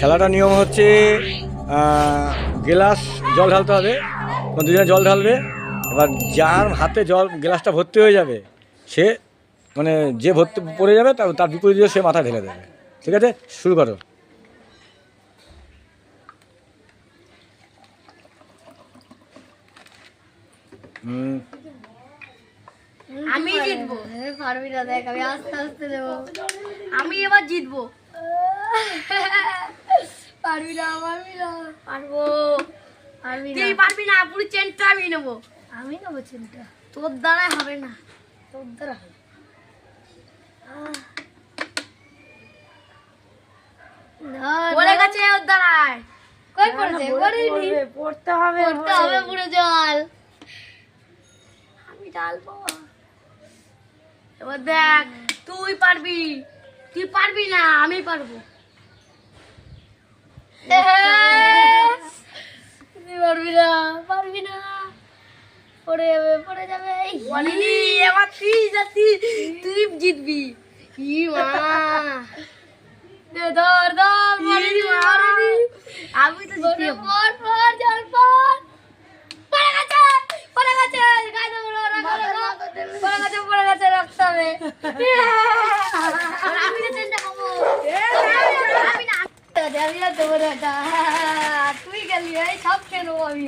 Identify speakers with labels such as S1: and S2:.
S1: খেলাটা নিয়ম হচ্ছে গ্লাস জল ঢালতে হবে দুজনে জল ঢালবে এবার যার হাতে জল গ্লাসটা ভর্তি হয়ে যাবে সে মানে যে ভর্তি পড়ে যাবে তার তার বিপরীত দিয়ে সে মাথা ঢেলে দেবে। ঠিক আছে? শুরু করো।
S2: আমি জিতবো।
S3: পারবি না দেখ আমি আস্তে আস্তে দেবো।
S2: আমি এবার জিতবো।
S3: পারবি না পারবি না।
S2: পারব।
S3: পারবি না।
S2: তুই পারবি না পুরো চেনটা আমি নেব।
S3: আমি নেব চিন্তা
S2: তোর দ্বারাই হবে না।
S3: তোর দ্বারা হবে। আহ। না,
S2: বলে
S3: না।
S2: গেছে ওর দ্বারাই।
S3: কই পড়েছে? পড়েনি
S2: পড়তে হবে
S3: পড়তে হবে পুরো জল।
S2: আমি ডালবো এবার দেখ তুই পারবি। তুই পারবি না আমি পারব।
S3: পারবি না পারবি না। পড়ে যাবে পড়ে যাবে। এই,
S2: তুই যাচ্ছি তুই জিতবি। মা।
S3: ধর ধর
S2: ই
S3: পারিনি,
S2: মা।
S3: পারিনি।
S2: আমি তো
S3: জল পড়ে গেছে পড়ে গেছে। পড়ে গেছে পড়ে গেছে রাখতে হবে
S2: আর আমি তো চেনটা খাব আমি না
S3: আমি আর দেবো না। তুই গেলি এই সব খেয়ে নেব আমি